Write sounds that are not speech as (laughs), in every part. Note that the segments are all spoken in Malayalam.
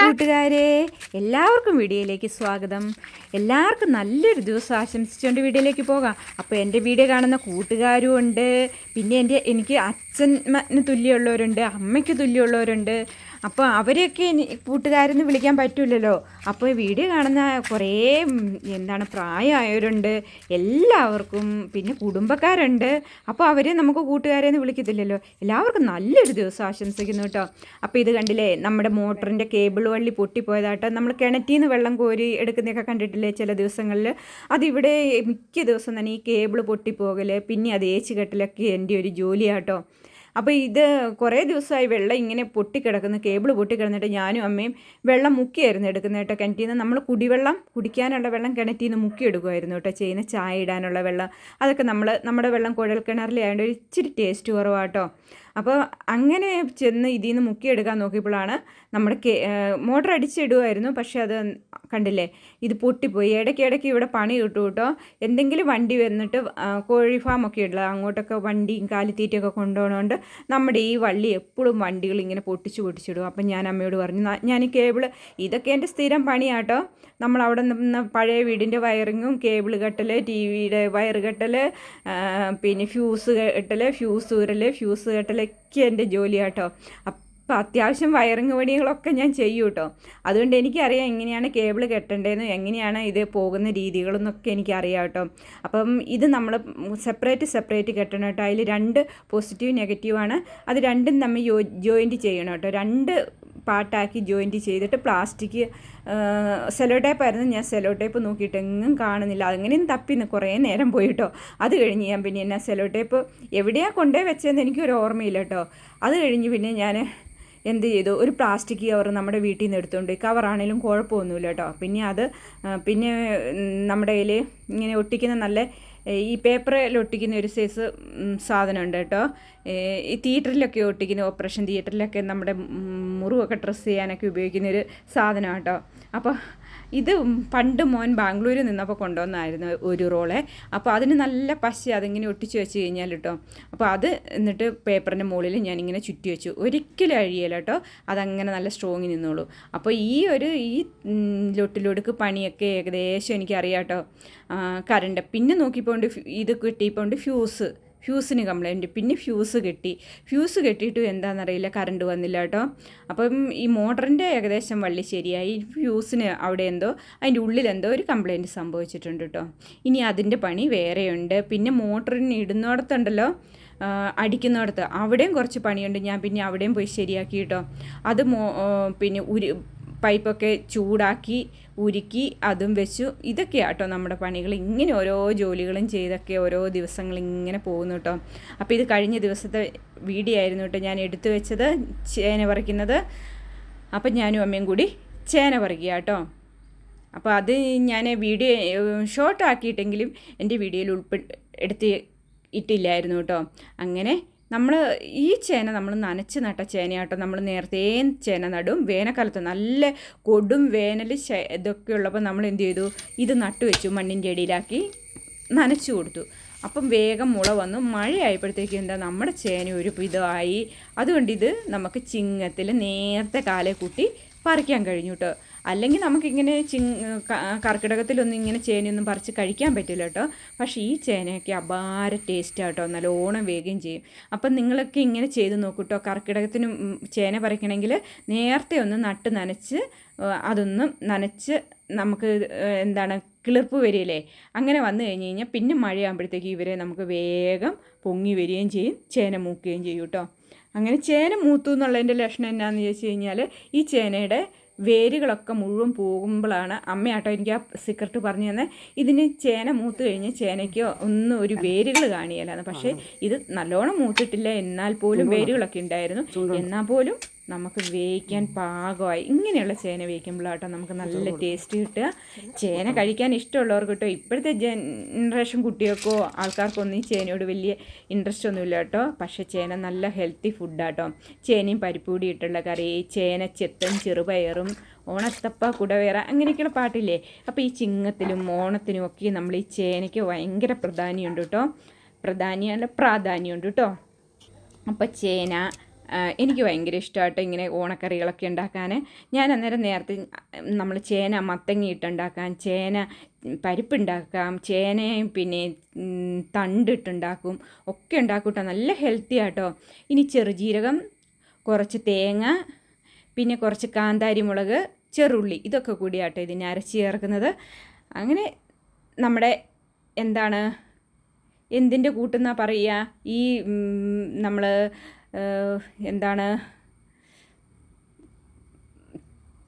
കൂട്ടുകാരെ എല്ലാവർക്കും വീഡിയോയിലേക്ക് സ്വാഗതം. എല്ലാവർക്കും നല്ലൊരു ദിവസം ആശംസിച്ചുകൊണ്ട് വീഡിയോയിലേക്ക് പോകാം. അപ്പോൾ എന്റെ വീഡിയോ കാണുന്ന കൂട്ടുകാരും ഉണ്ട്. പിന്നെ എന്റെ എനിക്ക് അച്ഛന് തുല്യമുള്ളവരുണ്ട് അമ്മയ്ക്ക് തുല്യമുള്ളവരുണ്ട്. അപ്പോൾ അവരെയൊക്കെ കൂട്ടുകാരെന്ന് വിളിക്കാൻ പറ്റില്ലല്ലോ അപ്പോൾ വീഡിയോ കാണുന്ന കുറേ എന്താണ് പ്രായമായവരുണ്ട് എല്ലാവർക്കും പിന്നെ കുടുംബക്കാരുണ്ട്. അപ്പോൾ അവരെ നമുക്ക് കൂട്ടുകാരെന്ന് വിളിക്കത്തില്ലല്ലോ. എല്ലാവർക്കും നല്ലൊരു ദിവസം ആശംസിക്കുന്നു കേട്ടോ. അപ്പോൾ ഇത് കണ്ടില്ലേ നമ്മുടെ മോട്ടറിന്റെ കേബിൾ വള്ളി പൊട്ടിപ്പോയതാട്ടോ. നമ്മൾ കിണറ്റിൽ നിന്ന് വെള്ളം കോരി എടുക്കുന്നതൊക്കെ കണ്ടിട്ടില്ലേ ചില ദിവസങ്ങളിൽ അതിവിടെ മിക്ക ദിവസം തന്നെ ഈ കേബിൾ പൊട്ടിപ്പോകൽ പിന്നെ അത് ഏച്ച് കെട്ടലൊക്കെ എന്റെ ഒരു ജോലിയാട്ടോ. അപ്പോൾ ഇത് കുറേ ദിവസമായി വെള്ളം ഇങ്ങനെ പൊട്ടിക്കിടക്കുന്ന കേബിൾ പൊട്ടിക്കിടന്നിട്ട് ഞാനും അമ്മയും വെള്ളം മുക്കിയായിരുന്നു എടുക്കുന്നത് കേട്ടോ. കിണറ്റിൽ നിന്ന് നമ്മൾ കുടിവെള്ളം കുടിക്കാനുള്ള വെള്ളം കിണറ്റിൽ നിന്ന് മുക്കി എടുക്കുമായിരുന്നു കേട്ടോ. ചെയ്യുന്ന ചായ ഇടാനുള്ള വെള്ളം. അതൊക്കെ നമ്മൾ നമ്മുടെ വെള്ളം കുഴൽ കിണറിലായതുകൊണ്ട് ഒരു ഇച്ചിരി ടേസ്റ്റ് കുറവാട്ടോ അപ്പോൾ അങ്ങനെ ചെന്ന് ഇതിൽ നിന്ന് മുക്കിയെടുക്കാൻ നോക്കിയപ്പോഴാണ് നമ്മുടെ കെ മോട്ടർ അടിച്ചിടുമായിരുന്നു പക്ഷേ അത് കണ്ടില്ലേ ഇത് പൊട്ടിപ്പോയി. ഇടയ്ക്ക് ഇടയ്ക്ക് ഇവിടെ പണി കിട്ടും കേട്ടോ. എന്തെങ്കിലും വണ്ടി വന്നിട്ട് കോഴി ഫാം ഒക്കെ ഉള്ളത് അങ്ങോട്ടൊക്കെ വണ്ടിയും കാലിത്തീറ്റയൊക്കെ കൊണ്ടുപോകണോണ്ട് നമ്മുടെ ഈ വള്ളി എപ്പോഴും വണ്ടികൾ ഇങ്ങനെ പൊട്ടിച്ച് പൊട്ടിച്ചിടും. അപ്പം ഞാൻ അമ്മയോട് പറഞ്ഞു ഞാൻ ഈ കേബിൾ ഇതൊക്കെ എന്റെ സ്ഥിരം പണിയാട്ടോ നമ്മൾ അവിടെ നിന്ന് പഴയ വീടിന്റെ വയറിങ്ങും കേബിൾ കെട്ടൽ ടി വിയുടെ വയർ കെട്ടൽ പിന്നെ ഫ്യൂസ് കെട്ടൽ ഫ്യൂസ് ഊരൽ ഫ്യൂസ് കെട്ടലൊക്കെ എന്റെ ജോലിയാട്ടോ അപ്പം അത്യാവശ്യം വയറിങ് പണികളൊക്കെ ഞാൻ ചെയ്യും കേട്ടോ അതുകൊണ്ട് എനിക്കറിയാം എങ്ങനെയാണ് കേബിൾ കെട്ടേണ്ടതെന്നും എങ്ങനെയാണ് ഇത് പോകുന്ന രീതികളെന്നൊക്കെ എനിക്കറിയാം കേട്ടോ അപ്പം ഇത് നമ്മൾ സെപ്പറേറ്റ് സെപ്പറേറ്റ് കെട്ടണം കേട്ടോ അതിൽ രണ്ട് പോസിറ്റീവ് നെഗറ്റീവാണ്. അത് രണ്ടും തമ്മിൽ യോ ജോയിന്റ് ചെയ്യണം കേട്ടോ രണ്ട് പാട്ടാക്കി ജോയിന്റ് ചെയ്തിട്ട് പ്ലാസ്റ്റിക് സെലോ ടേപ്പായിരുന്നു ഞാൻ സെലോ ടേപ്പ് നോക്കിയിട്ടെങ്ങും കാണുന്നില്ല. അങ്ങനെയും തപ്പിന്ന് കുറേ നേരം പോയിട്ടോ. അത് കഴിഞ്ഞ് ഞാൻ പിന്നെ എന്നാ സെലോ ടേപ്പ് എവിടെയാണ് കൊണ്ടേ വെച്ചതെന്ന് എനിക്കൊരു ഓർമ്മയില്ല കേട്ടോ അത് കഴിഞ്ഞ് പിന്നെ ഞാൻ എന്ത് ചെയ്തു? ഒരു പ്ലാസ്റ്റിക് കവർ നമ്മുടെ വീട്ടിൽ നിന്ന് എടുത്തുകൊണ്ട് കവറാണേലും കുഴപ്പമൊന്നുമില്ല കേട്ടോ പിന്നെ അത് പിന്നെ നമ്മുടെ കയ്യിൽ ഇങ്ങനെ ഒട്ടിക്കുന്ന നല്ല ഈ പേപ്പറിൽ ഒട്ടിക്കുന്ന ഒരു സൈസ് സാധനമുണ്ട് കേട്ടോ. ഈ തിയേറ്ററിലൊക്കെ ഒട്ടിക്കുന്ന ഓപ്പറേഷൻ തിയേറ്ററിലൊക്കെ നമ്മുടെ മുറിവൊക്കെ ഡ്രസ്സ് ചെയ്യാനൊക്കെ ഉപയോഗിക്കുന്ന ഒരു സാധനമാണ് കേട്ടോ. അപ്പോൾ ഇത് പണ്ട് മോൻ ബാംഗ്ലൂരിൽ നിന്നപ്പോൾ കൊണ്ടുവന്നായിരുന്നു ഒരു റോളെ. അപ്പോൾ അതിന് നല്ല പശ അതിങ്ങനെ ഒട്ടിച്ച് വെച്ച് കഴിഞ്ഞാൽ കേട്ടോ അപ്പോൾ അത് എന്നിട്ട് പേപ്പറിന്റെ മുകളിൽ ഞാനിങ്ങനെ ചുറ്റി വെച്ചു. ഒരിക്കലും അഴിയല കേട്ടോ അതങ്ങനെ നല്ല സ്ട്രോങ് നിന്നോളൂ. അപ്പോൾ ഈ ഒരു ഈ ലൊട്ടിലൊടുക്ക് പണിയൊക്കെ ഏകദേശം എനിക്കറിയാം കേട്ടോ കറണ്ട് പിന്നെ നോക്കിപ്പോണ്ട് ഇത് കിട്ടിയപ്പോണ്ട് ഫ്യൂസ് ഫ്യൂസിന് കംപ്ലൈന്റ് പിന്നെ ഫ്യൂസ് കെട്ടി. ഫ്യൂസ് കെട്ടിയിട്ടും എന്താണെന്നറിയില്ല കറണ്ട് വന്നില്ല കേട്ടോ. അപ്പം ഈ മോട്ടറിന്റെ ഏകദേശം വള്ളി ശരിയായി. ഫ്യൂസിന് അവിടെ എന്തോ അതിന്റെ ഉള്ളിൽ എന്തോ ഒരു കംപ്ലൈന്റ് സംഭവിച്ചിട്ടുണ്ട് കേട്ടോ. ഇനി അതിന്റെ പണി വേറെയുണ്ട്. പിന്നെ മോട്ടറിന് ഇടുന്നിടത്തുണ്ടല്ലോ അടിക്കുന്നിടത്ത്. അവിടെയും കുറച്ച് പണിയുണ്ട്. ഞാൻ പിന്നെ അവിടെയും പോയി ശരിയാക്കി കേട്ടോ. അത് മോ പിന്നെ ഉരു പൈപ്പൊക്കെ ചൂടാക്കി ഉരുക്കി അതും വെച്ചു. ഇതൊക്കെയാണ് കേട്ടോ നമ്മുടെ പണികൾ. ഇങ്ങനെ ഓരോ ജോലികളും ചെയ്തൊക്കെ ഓരോ ദിവസങ്ങൾ ഇങ്ങനെ പോകുന്നു കേട്ടോ അപ്പോൾ ഇത് കഴിഞ്ഞ ദിവസത്തെ വീഡിയോ ആയിരുന്നു കേട്ടോ ഞാൻ എടുത്തു വെച്ചത് ചേന പറിക്കുന്നത്. അപ്പം ഞാനും അമ്മയും കൂടി ചേന പറിക്കുക കേട്ടോ അപ്പോൾ അത് ഞാൻ വീഡിയോ ഷോർട്ട് ആക്കിയിട്ടെങ്കിലും എന്റെ വീഡിയോയിൽ ഉൾപ്പെ എടുത്ത് ഇട്ടില്ലായിരുന്നു കേട്ടോ അങ്ങനെ നമ്മൾ ഈ ചേന നമ്മൾ നനച്ച് നട്ട ചേനയാട്ടോ. നമ്മൾ നേരത്തെ ചേന നടും വേനൽക്കാലത്ത് നല്ല കൊടും വേനൽ ഇതൊക്കെ ഉള്ളപ്പോൾ നമ്മൾ എന്ത് ചെയ്തു? ഇത് നട്ടു വെച്ചു മണ്ണിന്റെ അടിയിലാക്കി നനച്ചു കൊടുത്തു. അപ്പം വേഗം മുള വന്നു. മഴയായപ്പോഴത്തേക്ക് എന്താ? നമ്മുടെ ചേന ഒരു ഇതായി. അതുകൊണ്ട് ഇത് നമുക്ക് ചിങ്ങത്തിൽ നേരത്തെ കാലേ കൂട്ടി പറിക്കാൻ കഴിഞ്ഞു കേട്ടോ അല്ലെങ്കിൽ നമുക്കിങ്ങനെ ക- കർക്കിടകത്തിലൊന്നും ഇങ്ങനെ ചേനയൊന്നും പറിച്ച് കഴിക്കാൻ പറ്റില്ല കേട്ടോ. പക്ഷേ ഈ ചേനയൊക്കെ അപാര ടേസ്റ്റ് ആട്ടോ നല്ലോണം വേഗം ചെയ്യും. അപ്പം നിങ്ങളൊക്കെ ഇങ്ങനെ ചെയ്ത് നോക്കൂ കേട്ടോ. കർക്കിടകത്തിന് ചേന പറിക്കണമെങ്കിൽ നേരത്തെ ഒന്ന് നട്ട് നനച്ച് അതൊന്ന് നനച്ച് നമുക്ക് എന്താണ് കിളിർപ്പ് വരികയില്ലേ അങ്ങനെ വന്നു കഴിഞ്ഞ് കഴിഞ്ഞാൽ പിന്നെ മഴയാകുമ്പോഴത്തേക്ക് ഇവരെ നമുക്ക് വേഗം പൊങ്ങി വരികയും ചെയ്യും. ചേന മൂക്കുകയും ചെയ്യും കേട്ടോ. അങ്ങനെ ചേന മൂത്തു എന്നുള്ളതിന്റെ ലക്ഷണം എന്നാന്ന് ചോദിച്ചു കഴിഞ്ഞാൽ ഈ ചേനയുടെ വേരുകളൊക്കെ മുഴുവൻ പോകുമ്പോഴാണ് അമ്മയാട്ടോ എനിക്ക് ആ സീക്രട്ട് പറഞ്ഞു തന്നെ. ഇതിന് ചേന മൂത്ത് കഴിഞ്ഞ് ചേനയ്ക്ക് ഒന്നും ഒരു വേരുകൾ കാണിയല്ലാന്ന് പക്ഷേ ഇത് നല്ലോണം മൂത്തിട്ടില്ല. എന്നാൽ പോലും വേരുകളൊക്കെ ഉണ്ടായിരുന്നു. എന്നാൽ പോലും നമുക്ക് വേവിക്കാൻ പാകമായി. ഇങ്ങനെയുള്ള ചേന വേവിക്കുമ്പോഴാട്ടോ നമുക്ക് നല്ല ടേസ്റ്റ് കിട്ടുക. ചേന കഴിക്കാൻ ഇഷ്ടമുള്ളവർക്ക് കേട്ടോ. ഇപ്പോഴത്തെ ജനറേഷൻ കുട്ടികൾക്കോ ആൾക്കാർക്കോ ഒന്നും ഈ ചേനയോട് വലിയ ഇൻട്രസ്റ്റ് ഒന്നുമില്ല കേട്ടോ. പക്ഷേ ചേന നല്ല ഹെൽത്തി ഫുഡാട്ടോ ചേനയും പരിപ്പൂടി ഇട്ടുള്ള കറി ചേന ചെത്തൻ ചെറുപയറും ഓണത്തപ്പ കുടവേറ അങ്ങനെയൊക്കെയുള്ള പാട്ടില്ലേ? അപ്പോൾ ഈ ചിങ്ങത്തിലും ഓണത്തിനും ഒക്കെ നമ്മൾ ഈ ചേനയ്ക്ക് ഭയങ്കര പ്രാധാന്യമുണ്ട് കേട്ടോ. പ്രാധാന്യമല്ല പ്രാധാന്യമുണ്ട് കേട്ടോ. അപ്പോൾ ചേന എനിക്ക് ഭയങ്കര ഇഷ്ടമായിട്ട് ഇങ്ങനെ ഓണക്കറികളൊക്കെ ഉണ്ടാക്കാൻ ഞാൻ അന്നേരം നേരത്തെ നമ്മൾ ചേന മത്തങ്ങ ഇട്ടുണ്ടാക്കാൻ ചേന പരിപ്പുണ്ടാക്കാം ചേനയും പിന്നെ തണ്ടിട്ടുണ്ടാക്കും ഒക്കെ ഉണ്ടാക്കും നല്ല ഹെൽത്തി ആട്ടോ. ഇനി ചെറുജീരകം കുറച്ച് തേങ്ങ പിന്നെ കുറച്ച് കാന്താരി മുളക് ചെറുള്ളി ഇതൊക്കെ കൂടിയാട്ടോ ഇതിനെ അരച്ച് ചേർക്കുന്നത്. അങ്ങനെ നമ്മുടെ എന്താണ് എന്തിന്റെ കൂട്ടെന്നാ പറയുക ഈ നമ്മൾ എന്താണ്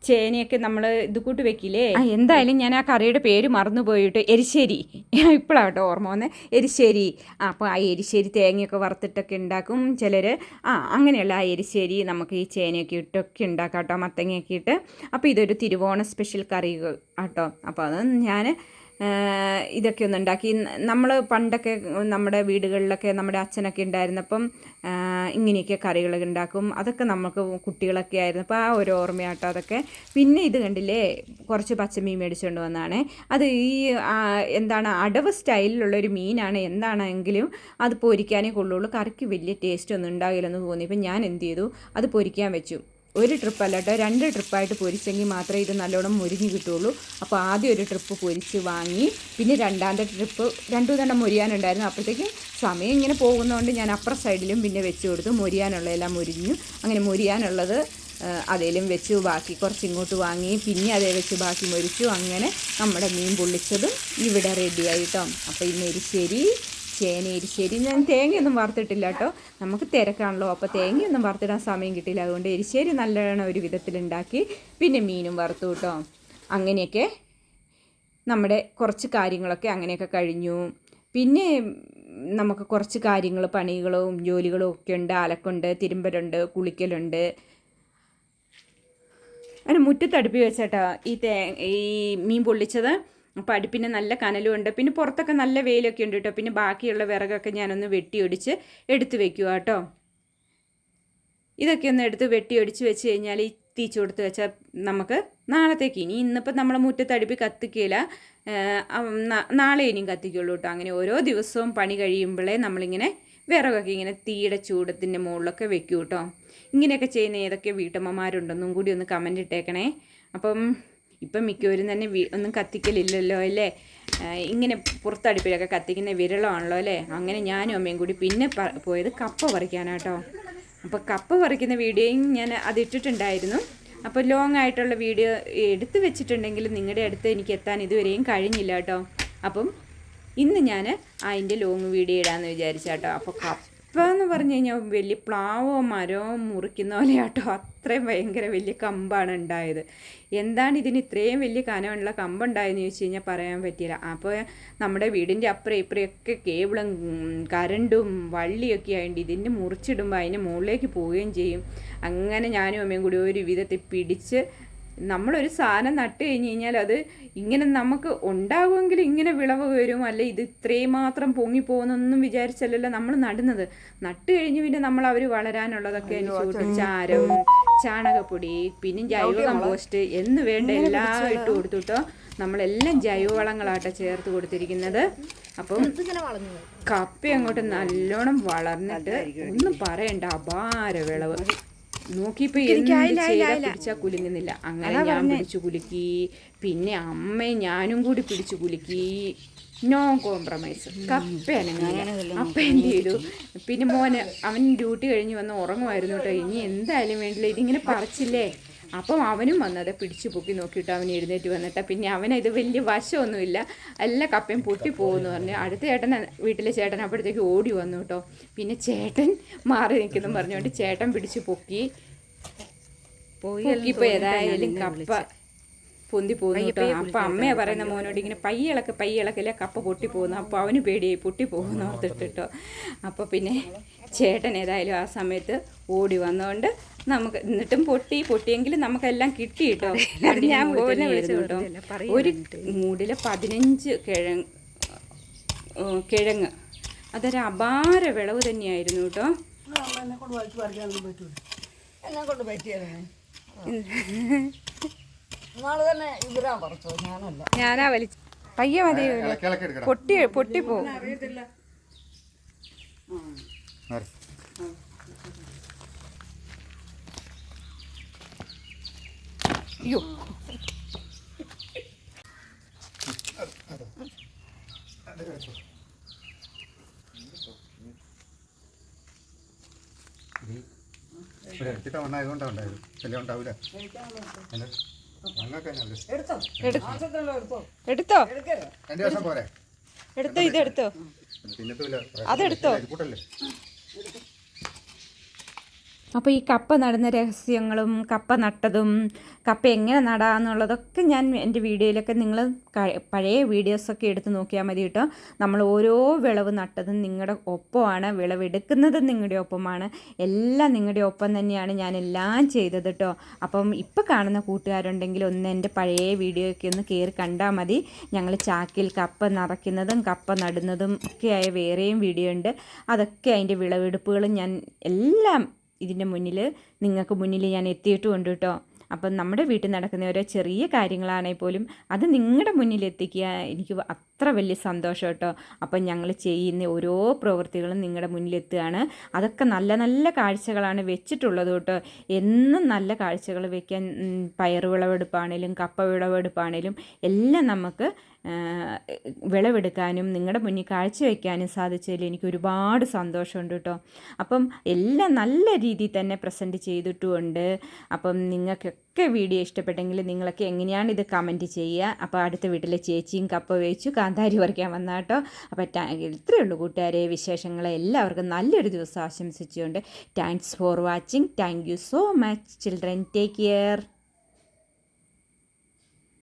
ചേനയൊക്കെ നമ്മൾ ഇത് കൂട്ട് വെക്കില്ലേ എന്തായാലും ഞാൻ ആ കറിയുടെ പേര് മറന്നുപോയിട്ട് എരിശ്ശേരി. (laughs) ഇപ്പോഴാട്ടോ ഓർമ്മ വന്നേ. എരിശ്ശേരി. അപ്പോൾ ആ എരിശ്ശേരി തേങ്ങയൊക്കെ വറുത്തിട്ടൊക്കെ ഉണ്ടാക്കും ചിലർ ആ അങ്ങനെയുള്ള ആ എരിശ്ശേരി നമുക്ക് ഈ ചേനയൊക്കെ ഇട്ടൊക്കെ ഉണ്ടാക്കാം കേട്ടോ മത്തങ്ങയൊക്കെ ഇട്ട്. അപ്പോൾ ഇതൊരു തിരുവോണ സ്പെഷ്യൽ കറി കേട്ടോ അപ്പോൾ അത് ഞാൻ ഇതൊക്കെ ഒന്ന് ഉണ്ടാക്കി. നമ്മൾ പണ്ടൊക്കെ നമ്മുടെ വീടുകളിലൊക്കെ നമ്മുടെ അച്ഛനൊക്കെ ഉണ്ടായിരുന്നപ്പം ഇങ്ങനെയൊക്കെ കറികൾ ഉണ്ടാക്കും. അതൊക്കെ നമുക്ക് കുട്ടികളൊക്കെ ആയിരുന്നു. അപ്പോൾ ആ ഒരു ഓർമ്മയാട്ടോ അതൊക്കെ. പിന്നെ ഇത് കണ്ടില്ലേ കുറച്ച് പച്ചമീൻ മേടിച്ചുകൊണ്ട് വന്നതാണ് അത് ഈ എന്താണ് അടവ് സ്റ്റൈലിലുള്ളൊരു മീനാണ്. എന്താണെങ്കിലും അത് പൊരിക്കാനേ കൊള്ളുള്ളൂ. കറിക്ക് വലിയ ടേസ്റ്റ് ഒന്നും ഉണ്ടാകില്ലെന്ന് തോന്നി. ഇപ്പം ഞാൻ എന്ത് ചെയ്തു? അത് പൊരിക്കാൻ വെച്ചു. ഒരു ട്രിപ്പ് അല്ല കേട്ടോ. രണ്ട് ട്രിപ്പായിട്ട് പൊരിച്ചെങ്കിൽ മാത്രമേ ഇത് നല്ലോണം മുരിഞ്ഞ് കിട്ടുള്ളൂ അപ്പോൾ ആദ്യം ഒരു ട്രിപ്പ് പൊരിച്ച് വാങ്ങി പിന്നെ രണ്ടാമത്തെ ട്രിപ്പ് രണ്ടു തന്നെ മൊരിയാനുണ്ടായിരുന്നു. അപ്പോഴത്തേക്കും സമയം ഇങ്ങനെ പോകുന്നതുകൊണ്ട് ഞാൻ അപ്പുറ സൈഡിലും പിന്നെ വെച്ച് കൊടുത്തു. മൊരിയാനുള്ളതെല്ലാം മുരിഞ്ഞു. അങ്ങനെ മൊരിയാനുള്ളത് അതേലും വെച്ച് ബാക്കി കുറച്ച് ഇങ്ങോട്ട് വാങ്ങി പിന്നെ അതേ വെച്ച് ബാക്കി മൊരിച്ചു. അങ്ങനെ നമ്മുടെ മീൻ പൊള്ളിച്ചതും ഇവിടെ റെഡിയായിട്ടോ അപ്പോൾ ഈ എരിശ്ശേരി ചേന എരിശ്ശേരി. ഞാൻ തേങ്ങയൊന്നും വറുത്തിട്ടില്ല കേട്ടോ. നമുക്ക് തിരക്കാണല്ലോ. അപ്പോൾ തേങ്ങയൊന്നും വറുത്തിടാൻ സമയം കിട്ടില്ല അതുകൊണ്ട് എരിശ്ശേരി നല്ലോണം ഒരു വിധത്തിലുണ്ടാക്കി പിന്നെ മീനും വറുത്തു കേട്ടോ. അങ്ങനെയൊക്കെ നമ്മുടെ കുറച്ച് കാര്യങ്ങളൊക്കെ അങ്ങനെയൊക്കെ കഴിഞ്ഞു. പിന്നെ നമുക്ക് കുറച്ച് കാര്യങ്ങൾ പണികളും ജോലികളും ഒക്കെ ഉണ്ട്. അലക്കുണ്ട് തിരുമ്പലുണ്ട് കുളിക്കലുണ്ട്. അങ്ങനെ മുറ്റത്തടുപ്പി വെച്ചേട്ടാ ഈ തേ ഈ മീൻ പൊള്ളിച്ചത്. അപ്പോൾ അടുപ്പിന് നല്ല കനലും ഉണ്ട് പിന്നെ പുറത്തൊക്കെ നല്ല വെയിലൊക്കെ ഉണ്ട് കേട്ടോ പിന്നെ ബാക്കിയുള്ള വിറകൊക്കെ ഞാനൊന്ന് വെട്ടിയൊടിച്ച് എടുത്തു വെക്കുക കേട്ടോ ഇതൊക്കെ ഒന്ന് എടുത്ത് വെട്ടിയൊടിച്ച് വെച്ച് കഴിഞ്ഞാൽ ഈ തീച്ചു കൊടുത്ത് വെച്ചാൽ നമുക്ക് നാളത്തേക്ക് ഇനി ഇന്നിപ്പോൾ നമ്മൾ മുറ്റത്ത് അടുപ്പി കത്തിക്കില്ല നാളെ ഇനിയും കത്തിക്കുള്ളൂ കേട്ടോ അങ്ങനെ ഓരോ ദിവസവും പണി കഴിയുമ്പോഴേ നമ്മളിങ്ങനെ വിറകൊക്കെ ഇങ്ങനെ തീയുടെ ചൂടത്തിന്റെ മുകളിലൊക്കെ വെക്കൂ കേട്ടോ ഇങ്ങനെയൊക്കെ ചെയ്യുന്ന ഏതൊക്കെ വീട്ടമ്മമാരുണ്ടെന്നും കൂടി ഒന്ന് കമന്റ് ഇട്ടേക്കണേ. അപ്പം ഇപ്പം മിക്കവരും തന്നെ ഒന്നും കത്തിക്കലില്ലല്ലോ അല്ലേ? ഇങ്ങനെ പുറത്തടുപ്പിലൊക്കെ കത്തിക്കുന്ന വിരളമാണല്ലോ അല്ലേ? അങ്ങനെ ഞാനും അമ്മയും കൂടി പിന്നെ പോയത് കപ്പ പറിക്കാനാട്ടോ. അപ്പോൾ കപ്പ പറിക്കുന്ന വീഡിയോയും ഞാൻ അത് ഇട്ടിട്ടുണ്ടായിരുന്നു. അപ്പോൾ ലോങ് ആയിട്ടുള്ള വീഡിയോ എടുത്തു വെച്ചിട്ടുണ്ടെങ്കിലും നിങ്ങളുടെ അടുത്ത് എനിക്ക് എത്താൻ ഇതുവരെയും കഴിഞ്ഞില്ല കേട്ടോ. അപ്പം ഇന്ന് ഞാൻ അതിന്റെ ലോങ് വീഡിയോ ഇടാമെന്ന് വിചാരിച്ചാട്ടോ. അപ്പോൾ കപ്പ എന്ന് പറഞ്ഞു കഴിഞ്ഞാൽ വലിയ പ്ലാവോ മരമോ മുറിക്കുന്ന പോലെയാട്ടോ. അത്രയും ഭയങ്കര വലിയ കമ്പാണ് ഉണ്ടായത്. എന്താണ് ഇതിന് ഇത്രയും വലിയ കനമുള്ള കമ്പുണ്ടായെന്ന് ചോദിച്ചു കഴിഞ്ഞാൽ പറയാൻ പറ്റിയില്ല. അപ്പോൾ നമ്മുടെ വീടിന്റെ അപ്പുറം ഇപ്പുറമൊക്കെ കേബിളും കരണ്ടും വള്ളിയൊക്കെ ആയതുകൊണ്ട് ഇതിന്റെ മുറിച്ചിടുമ്പോൾ അതിന് മുകളിലേക്ക് പോവുകയും ചെയ്യും. അങ്ങനെ ഞാനും അമ്മയും കൂടി ഒരു വിധത്തിൽ പിടിച്ച് നമ്മളൊരു സാധനം നട്ട് കഴിഞ്ഞ് കഴിഞ്ഞാൽ അത് ഇങ്ങനെ നമുക്ക് ഉണ്ടാകുമെങ്കിൽ ഇങ്ങനെ വിളവ് വരും അല്ലെ ഇത് ഇത്രയും മാത്രം പൊങ്ങിപ്പോകുന്നൊന്നും വിചാരിച്ചല്ലല്ലോ നമ്മൾ നടുന്നത്. നട്ട് കഴിഞ്ഞ് പിന്നെ നമ്മൾ അവർ വളരാനുള്ളതൊക്കെ അനുസരിച്ച് ചാരം ചാണകപ്പൊടി പിന്നെ ജൈവ കമ്പോസ്റ്റ് എന്ന് വേണ്ട എല്ലാം ഇട്ട് കൊടുത്തുട്ടോ. നമ്മളെല്ലാം ജൈവവളങ്ങളാട്ടോ ചേർത്ത് കൊടുത്തിരിക്കുന്നത്. അപ്പം കപ്പ അങ്ങോട്ട് നല്ലോണം വളർന്നിട്ട് ഒന്നും പറയണ്ട അപാര വിളവ്. നോക്കിയപ്പോ പിടിച്ചാ കുലുങ്ങുന്നില്ല അങ്ങനെ ഞാൻ പിടിച്ചു കുലുക്കി. പിന്നെ അമ്മയും ഞാനും കൂടി പിടിച്ചു കുലുക്കി. നോ കോംപ്രമൈസ് കപ്പയാണ് ഞാൻ അപ്പ എന്ത് ചെയ്തു? പിന്നെ മോന് അവൻ ഡ്യൂട്ടി കഴിഞ്ഞ് വന്ന് ഉറങ്ങുമായിരുന്നു കേട്ടോ ഇനി എന്തായാലും വേണ്ടില്ല. ഇതിങ്ങനെ പറിച്ചില്ലേ? അപ്പം അവനും വന്നത് പിടിച്ചു പൊക്കി നോക്കിയിട്ട് അവൻ എഴുന്നേറ്റ് വന്നിട്ട്. പിന്നെ അവനത് ഇത് വലിയ വശമൊന്നുമില്ല. എല്ലാ കപ്പയും പൊട്ടിപ്പോകുമെന്ന് പറഞ്ഞു. അടുത്ത ചേട്ടൻ വീട്ടിലെ ചേട്ടൻ അപ്പോഴത്തേക്ക് ഓടി വന്നു കേട്ടോ. പിന്നെ ചേട്ടൻ മാറി നിൽക്കുന്നു പറഞ്ഞുകൊണ്ട് ചേട്ടൻ പിടിച്ചു പൊക്കി. പൊക്കിയപ്പോൾ ഏതായാലും കപ്പ പൊന്തി പോകുന്നു കേട്ടോ. അപ്പം അമ്മയാ പറയുന്ന മോനോട് ഇങ്ങനെ പയ്യളക്ക് പയ്യളക്കല്ലേ കപ്പ പൊട്ടി പോകുന്നു. അപ്പോൾ അവന് പേടിയായി. പൊട്ടി പോകുന്നു ഓർത്തിട്ടിട്ടോ അപ്പോൾ പിന്നെ ചേട്ടൻ ഏതായാലും ആ സമയത്ത് ഓടി വന്നുകൊണ്ട് നമുക്ക് എന്നിട്ടും പൊട്ടി പൊട്ടിയെങ്കിലും നമുക്കെല്ലാം കിട്ടി കേട്ടോ. ഞാൻ കേട്ടോ. ഒരു മൂടിൽ പതിനഞ്ച് കിഴങ്ങ് കിഴങ്ങ്. അതൊരു അപാര വിളവ് തന്നെയായിരുന്നു കേട്ടോ. എന്നെ കൊണ്ട് വലിച്ചു ഞാനാ വലിച്ചു പയ്യെ മതി. പൊട്ടി പൊട്ടി പോകും. ഇവിടെ എത്തിട്ട ഉണ്ടായതുകൊണ്ടാണ് ഉണ്ടായത്. ശല്യം ഉണ്ടാവില്ല എടുത്തോ? എടുത്തോ. പോരെ. എടുത്തോ അതെടുത്തോ? അപ്പോൾ ഈ കപ്പ നടുന്ന രഹസ്യങ്ങളും കപ്പ നട്ടതും കപ്പ എങ്ങനെ നടാന്നുള്ളതൊക്കെ ഞാൻ എന്റെ വീഡിയോയിലൊക്കെ നിങ്ങൾ പഴയ വീഡിയോസൊക്കെ എടുത്ത് നോക്കിയാൽ മതി കേട്ടോ. നമ്മൾ ഓരോ വിളവ് നട്ടതും നിങ്ങളുടെ ഒപ്പമാണ് വിളവെടുക്കുന്നതും നിങ്ങളുടെ ഒപ്പമാണ് എല്ലാം നിങ്ങളുടെ ഒപ്പം തന്നെയാണ് ഞാൻ എല്ലാം ചെയ്തത് കേട്ടോ. അപ്പം ഇപ്പോൾ കാണുന്ന കൂട്ടുകാരുണ്ടെങ്കിൽ ഒന്ന് എന്റെ പഴയ വീഡിയോയൊക്കെ ഒന്ന് കയറി കണ്ടാൽ മതി. ഞങ്ങൾ ചാക്കിൽ കപ്പ നിറയ്ക്കുന്നതും കപ്പ നടുന്നതും ഒക്കെയായ വേറെയും വീഡിയോ ഉണ്ട്. അതൊക്കെ അതിന്റെ വിളവെടുപ്പുകളും ഞാൻ എല്ലാം ഇതിന്റെ മുന്നിൽ നിങ്ങൾക്ക് മുന്നിൽ ഞാൻ എത്തിയിട്ടുമുണ്ട് കേട്ടോ. അപ്പം നമ്മുടെ വീട്ടിൽ നടക്കുന്ന ഓരോ ചെറിയ കാര്യങ്ങളാണെങ്കിൽ പോലും അത് നിങ്ങളുടെ മുന്നിൽ എത്തിക്കുക എനിക്ക് അത്ര വലിയ സന്തോഷം കേട്ടോ. അപ്പം ഞങ്ങൾ ചെയ്യുന്ന ഓരോ പ്രവൃത്തികളും നിങ്ങളുടെ മുന്നിൽ എത്തുകയാണ്. അതൊക്കെ നല്ല നല്ല കാഴ്ചകളാണ് വെച്ചിട്ടുള്ളത് കേട്ടോ. എന്നും നല്ല കാഴ്ചകൾ വെക്കാൻ പയർ വിളവെടുപ്പാണേലും കപ്പ വിളവെടുപ്പാണേലും എല്ലാം നമുക്ക് വിളവെടുക്കാനും നിങ്ങളുടെ മുന്നിൽ കാഴ്ചവെക്കാനും സാധിച്ചതിൽ എനിക്ക് ഒരുപാട് സന്തോഷമുണ്ട് കേട്ടോ അപ്പം എല്ലാം നല്ല രീതിയിൽ തന്നെ പ്രസന്റ് ചെയ്തിട്ടുമുണ്ട്. അപ്പം നിങ്ങൾക്കൊക്കെ വീഡിയോ ഇഷ്ടപ്പെട്ടെങ്കിൽ നിങ്ങളൊക്കെ എങ്ങനെയാണ് ഇത് കമന്റ് ചെയ്യുക? അപ്പോൾ അടുത്ത വീട്ടിലെ ചേച്ചിയും കപ്പ വെച്ചു കാന്താരി പറിക്കാൻ വന്ന കേട്ടോ അപ്പോൾ ഇത്രയേ ഉള്ളൂ കൂട്ടുകാരെ വിശേഷങ്ങൾ. എല്ലാവർക്കും നല്ലൊരു ദിവസം ആശംസിച്ചുകൊണ്ട് thanks for watching. Thank you so much children. Take care.